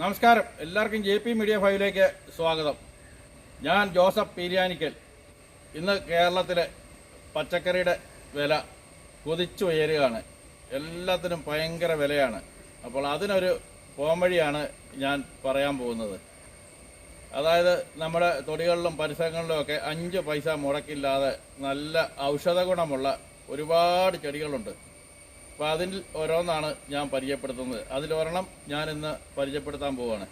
നമസ്കാരം. എല്ലാവർക്കും J P media ഫൈവിലേക്ക് സ്വാഗതം. ഞാൻ ജോസഫ് പീരിയാനിക്കൽ. ഇന്ന് കേരളത്തിലെ പച്ചക്കറിയുടെ വില കുതിച്ചു ഉയരുകയാണ് എല്ലാത്തിനും ഭയങ്കര വിലയാണ്. അപ്പോൾ അതിനൊരു പോംവഴിയാണ് ഞാൻ പറയാൻ പോകുന്നത്. അതായത് നമ്മുടെ തൊടികളിലും പരിസരങ്ങളിലും ഒക്കെ അഞ്ച് പൈസ മുടക്കില്ലാതെ നല്ല ഔഷധ ഗുണമുള്ള ഒരുപാട് ചെടികളുണ്ട്. അപ്പോൾ അതിൽ ഓരോന്നാണ് ഞാൻ പരിചയപ്പെടുത്തുന്നത്. അതിലൊരെണ്ണം ഞാൻ ഇന്ന് പരിചയപ്പെടുത്താൻ പോവുകയാണ്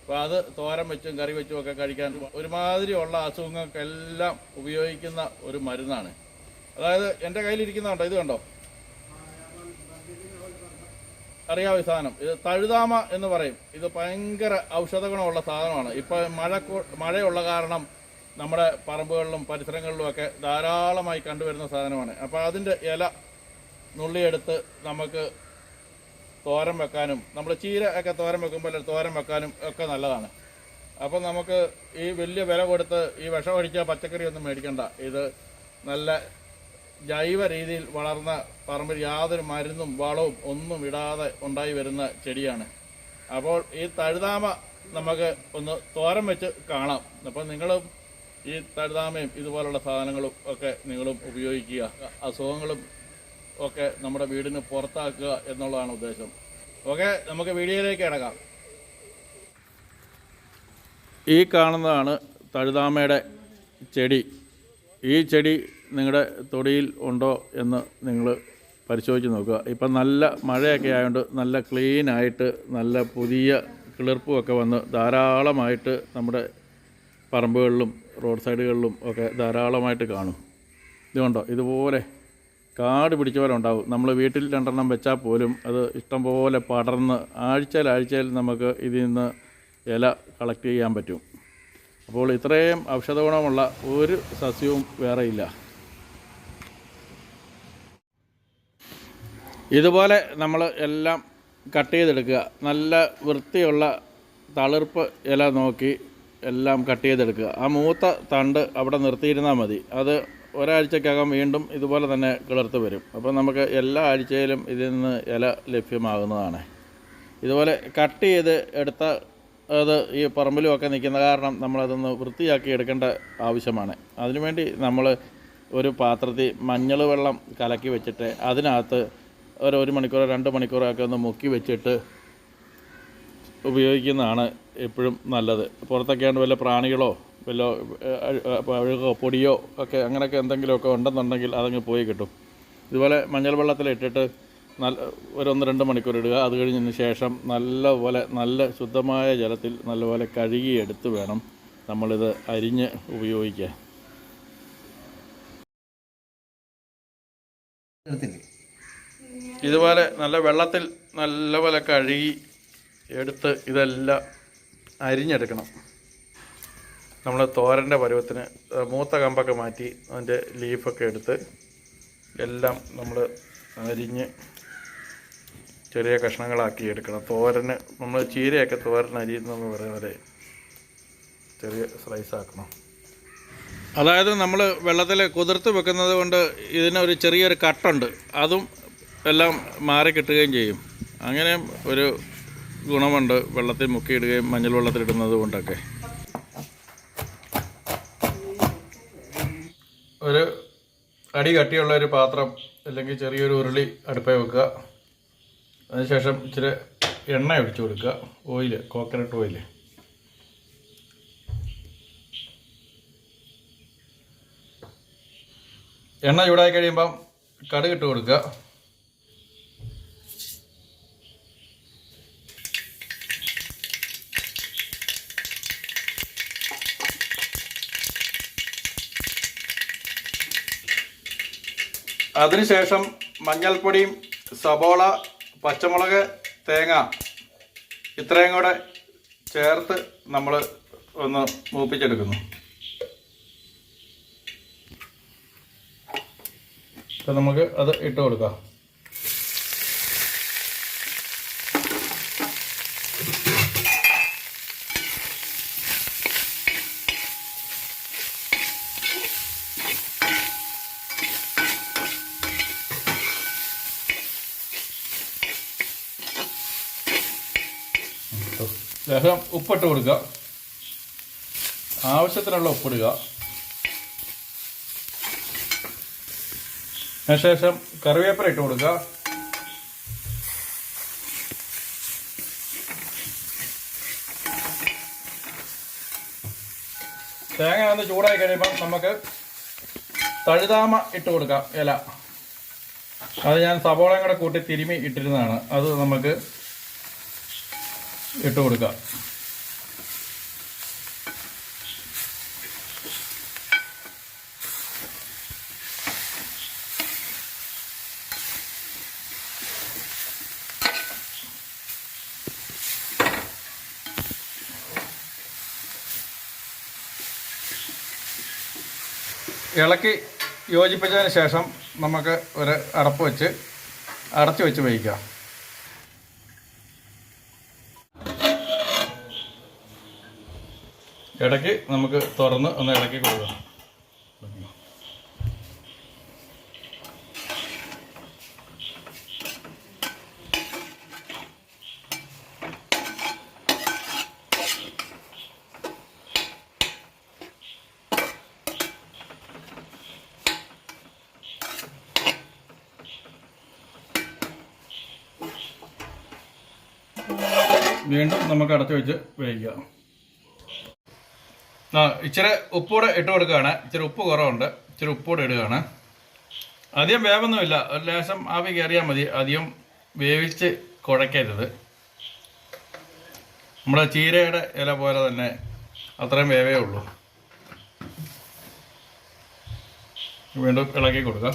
അപ്പോൾ അത് തോരൻ വെച്ചും കറി വെച്ചും ഒക്കെ കഴിക്കാൻ ഒരുമാതിരിയുള്ള അസുഖങ്ങൾക്കെല്ലാം ഉപയോഗിക്കുന്ന ഒരു മരുന്നാണ്. അതായത് എന്റെ കയ്യിലിരിക്കുന്നതുണ്ടോ ഇത് കണ്ടോ? അറിയാവ സാധനം? ഇത് തഴുതാമ എന്ന് പറയും. ഇത് ഭയങ്കര ഔഷധ ഗുണമുള്ള സാധനമാണ്. ഇപ്പോൾ മഴ മഴയുള്ള കാരണം നമ്മുടെ പറമ്പുകളിലും പരിസരങ്ങളിലും ഒക്കെ ധാരാളമായി കണ്ടുവരുന്ന സാധനമാണ്. അപ്പോൾ അതിന്റെ ഇല നുള്ളിയെടുത്ത് നമുക്ക് തോരൻ വെക്കാനും നമ്മൾ ചീര ഒക്കെ തോരൻ വെക്കുമ്പോൾ തോരം വെക്കാനും ഒക്കെ നല്ലതാണ്. അപ്പം നമുക്ക് ഈ വലിയ വില കൊടുത്ത് ഈ വിഷമടിച്ച പച്ചക്കറി ഒന്നും മേടിക്കണ്ട. ഇത് നല്ല ജൈവ രീതിയിൽ വളർന്ന പറമ്പിൽ യാതൊരു മരുന്നും വളവും ഒന്നും ഇടാതെ ഉണ്ടായി വരുന്ന ചെടിയാണ്. അപ്പോൾ ഈ തഴുതാമ നമുക്ക് ഒന്ന് തോരം വെച്ച് കാണാം. അപ്പം നിങ്ങളും ഈ തഴുതാമയും ഇതുപോലുള്ള സാധനങ്ങളും ഒക്കെ നിങ്ങളും ഉപയോഗിക്കുക. അസുഖങ്ങളും ഒക്കെ നമ്മുടെ വീടിന് പുറത്താക്കുക എന്നുള്ളതാണ് ഉദ്ദേശം. ഓക്കെ നമുക്ക് വീഡിയോയിലേക്ക് കിടക്കാം ഈ കാണുന്നതാണ് തഴുതാമയുടെ ചെടി. ഈ ചെടി നിങ്ങളുടെ തൊടിയിൽ ഉണ്ടോ എന്ന് നിങ്ങൾ പരിശോധിച്ച് നോക്കുക. ഇപ്പം നല്ല മഴയൊക്കെ ആയതുകൊണ്ട് നല്ല ക്ലീൻ ആയിട്ട് നല്ല പുതിയ കിളിർപ്പുമൊക്കെ വന്ന് ധാരാളമായിട്ട് നമ്മുടെ പറമ്പുകളിലും റോഡ് സൈഡുകളിലും ഒക്കെ ധാരാളമായിട്ട് കാണും. ഇതുകൊണ്ടോ? ഇതുപോലെ കാട് പിടിച്ച നമ്മൾ വീട്ടിൽ രണ്ടെണ്ണം വെച്ചാൽ പോലും അത് ഇഷ്ടംപോലെ പടർന്ന് ആഴ്ചയിൽ ആഴ്ചയിൽ നമുക്ക് ഇതിൽ നിന്ന് ഇല കളക്ട് ചെയ്യാൻ പറ്റും. അപ്പോൾ ഇത്രയും ഔഷധ ഗുണമുള്ള ഒരു സസ്യവും വേറെയില്ല ഇതുപോലെ നമ്മൾ എല്ലാം കട്ട് ചെയ്തെടുക്കുക. നല്ല വൃത്തിയുള്ള തളിർപ്പ് ഇല നോക്കി എല്ലാം കട്ട് ചെയ്തെടുക്കുക. ആ മൂത്ത തണ്ട് അവിടെ നിർത്തിയിരുന്നാൽ മതി. അത് ഒരാഴ്ചക്കകം വീണ്ടും ഇതുപോലെ തന്നെ കിളിർത്ത് വരും. അപ്പോൾ നമുക്ക് എല്ലാ ആഴ്ചയിലും ഇതിൽ നിന്ന് ഇല ലഭ്യമാകുന്നതാണ്. ഇതുപോലെ കട്ട് ചെയ്ത് എടുത്ത അത് ഈ പറമ്പിലുമൊക്കെ നിൽക്കുന്ന കാരണം നമ്മളതൊന്ന് വൃത്തിയാക്കി എടുക്കേണ്ട ആവശ്യമാണ്. അതിനുവേണ്ടി നമ്മൾ ഒരു പാത്രത്തിൽ മഞ്ഞൾ വെള്ളം കലക്കി വെച്ചിട്ട് അതിനകത്ത് ഒരു ഒരു മണിക്കൂറോ രണ്ട് മണിക്കൂറോ ഒക്കെ ഒന്ന് മുക്കി വെച്ചിട്ട് ഉപയോഗിക്കുന്നതാണ് എപ്പോഴും നല്ലത്. പുറത്തൊക്കെയാണ് വല്ല പ്രാണികളോ വല്ല അഴുകോ പൊടിയോ ഒക്കെ അങ്ങനെയൊക്കെ എന്തെങ്കിലുമൊക്കെ ഉണ്ടെന്നുണ്ടെങ്കിൽ അതങ്ങ് പോയി കിട്ടും. ഇതുപോലെ മഞ്ഞൾ വെള്ളത്തിലിട്ടിട്ട് നല്ല ഒരു ഒന്ന് രണ്ട് മണിക്കൂർ ഇടുക. അത് കഴിഞ്ഞതിന് ശേഷം നല്ലപോലെ നല്ല ശുദ്ധമായ ജലത്തിൽ നല്ലപോലെ കഴുകി കഴുകിയെടുത്ത് വേണം നമ്മളിത് അരിഞ്ഞ് ഉപയോഗിക്കാൻ. ഇതുപോലെ നല്ല വെള്ളത്തിൽ നല്ലപോലെ കഴുകി എടുത്ത് ഇതെല്ലാം അരിഞ്ഞെടുക്കണം. നമ്മൾ തോരന്റെ പരുവത്തിന് മൂത്ത കമ്പൊക്കെ മാറ്റി അതിന്റെ ലീഫൊക്കെ എടുത്ത് എല്ലാം നമ്മൾ അരിഞ്ഞ് ചെറിയ കഷ്ണങ്ങളാക്കി എടുക്കണം. തോരന് നമ്മൾ ചീരയൊക്കെ തോരൻ അരിയുന്നെന്ന് പറയുന്നവരെ ചെറിയ സ്ലൈസ് ആക്കണം. അതായത് നമ്മൾ വെള്ളത്തിൽ കുതിർത്ത് വെക്കുന്നത് കൊണ്ട് ഇതിനൊരു ചെറിയൊരു കട്ടുണ്ട്. അതും എല്ലാം മാറി കിട്ടുകയും ചെയ്യും. അങ്ങനെ ഒരു ഗുണമുണ്ട് വെള്ളത്തിൽ മുക്കിയിടുകയും മഞ്ഞൾ വെള്ളത്തിലിടുന്നത് കൊണ്ടൊക്കെ. ഒരു അടി കട്ടിയുള്ള ഒരു പാത്രം അല്ലെങ്കിൽ ചെറിയൊരു ഉരുളി അടുപ്പേ വെക്കുക. അതിനുശേഷം ഇച്ചിരി എണ്ണ ഒഴിച്ചു കൊടുക്കുക. ഓയിൽ കോക്കനട്ട് ഓയിൽ എണ്ണ ചൂടായി കഴിയുമ്പം കടുകിട്ട് കൊടുക്കുക. അതിനുശേഷം മഞ്ഞൾപ്പൊടിയും സബോള പച്ചമുളക് തേങ്ങ ഇത്രയും കൂടെ ചേർത്ത് നമ്മൾ ഒന്ന് മൂപ്പിച്ചെടുക്കുന്നു. അപ്പം നമുക്ക് അത് ഇട്ട് കൊടുക്കാം. ലേശം ഉപ്പിട്ട് കൊടുക്കുക ആവശ്യത്തിനുള്ള ഉപ്പിടുക അതിനുശേഷം കറിവേപ്പില ഇട്ട് കൊടുക്കുക തേങ്ങ ഒന്ന് ചൂടായി കഴിയുമ്പോൾ നമുക്ക് തഴുതാമ ഇട്ട് കൊടുക്കാം ഇല. അത് ഞാൻ സവോളയും കൂടെ കൂട്ടി തിരുമി ഇട്ടിരുന്നതാണ്. അത് നമുക്ക് ഇട്ട് കൊടുക്കുക. ഇളക്കി യോജിപ്പിച്ചതിന് ശേഷം നമുക്ക് ഒരു അടപ്പ് വെച്ച് അടച്ചു വെച്ച് വേവിക്കാം. ഇടയ്ക്ക് നമുക്ക് തുറന്ന് ഒന്ന് ഇളക്കി കൊടുക്കാം. വീണ്ടും നമുക്ക് അടച്ചു വെച്ച് വേവിക്കാം. ഇച്ചിരി ഉപ്പൂടെ ഇട്ട് കൊടുക്കുകയാണ്. ഇച്ചിരി ഉപ്പ് കുറവുണ്ട്. ഇച്ചിരി ഉപ്പൂടെ ഇടുകയാണ്. അധികം വേവൊന്നുമില്ല. ഒരു ലേശം ആവി കയറിയാൽ മതി. അധികം വേവിച്ച് കുഴക്കരുത്. നമ്മുടെ ചീരയുടെ ഇല പോലെ തന്നെ അത്രയും വേവേ ഉള്ളൂ. വീണ്ടും ഇളക്കി കൊടുക്കുക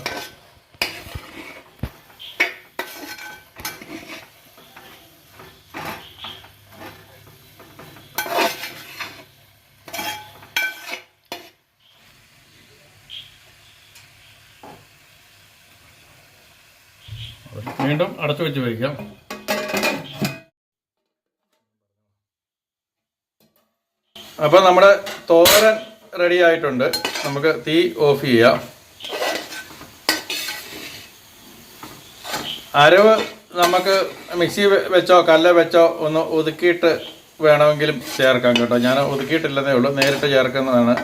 വീണ്ടും അടച്ചു വെച്ച് വയ്ക്കാം അപ്പോൾ നമ്മുടെ തോരൻ റെഡി ആയിട്ടുണ്ട്. നമുക്ക് തീ ഓഫ് ചെയ്യാം. അരവ് നമുക്ക് മിക്സി വെച്ചോ കല്ല് വെച്ചോ ഒന്ന് ഒതുക്കിയിട്ട് വേണമെങ്കിലും ചേർക്കാം കേട്ടോ. ഞാൻ ഒതുക്കിയിട്ടില്ലെന്നേ ഉള്ളൂ. നേരിട്ട് ചേർക്കുന്നതാണ്.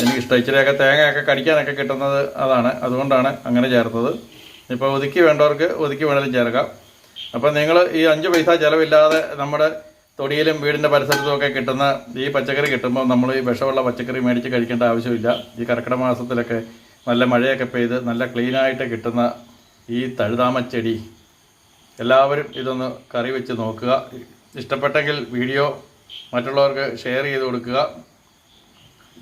എനിക്കിഷ്ടം. ഇച്ചിരിയൊക്കെ തേങ്ങയൊക്കെ കടിക്കാനൊക്കെ കിട്ടുന്നത് അതാണ്. അതുകൊണ്ടാണ് അങ്ങനെ ചേർത്തത്. ഇപ്പോൾ ഒതുക്കി വേണ്ടവർക്ക് ഒതുക്കി വേണേലും ചേർക്കാം. അപ്പോൾ നിങ്ങൾ ഈ അഞ്ച് പൈസ ചിലവില്ലാതെ നമ്മുടെ തൊടിയിലും വീടിന്റെ പരിസരത്തും ഒക്കെ കിട്ടുന്ന ഈ പച്ചക്കറി കിട്ടുമ്പോൾ നമ്മൾ ഈ വിഷമുള്ള പച്ചക്കറി മേടിച്ച് കഴിക്കേണ്ട ആവശ്യമില്ല. ഈ കർക്കിടക മാസത്തിലൊക്കെ നല്ല മഴയൊക്കെ പെയ്ത് നല്ല ക്ലീനായിട്ട് കിട്ടുന്ന ഈ തഴുതാമച്ചെടി എല്ലാവരും ഇതൊന്ന് കറി വെച്ച് നോക്കുക. ഇഷ്ടപ്പെട്ടെങ്കിൽ വീഡിയോ മറ്റുള്ളവർക്ക് ഷെയർ ചെയ്ത് കൊടുക്കുക.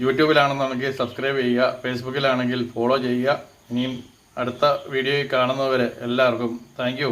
യൂട്യൂബിലാണെന്നുണ്ടെങ്കിൽ സബ്സ്ക്രൈബ് ചെയ്യുക. ഫേസ്ബുക്കിലാണെങ്കിൽ ഫോളോ ചെയ്യുക. ഇനിയും അടുത്ത വീഡിയോയിൽ കാണുന്നവരെ എല്ലാവർക്കും താങ്ക്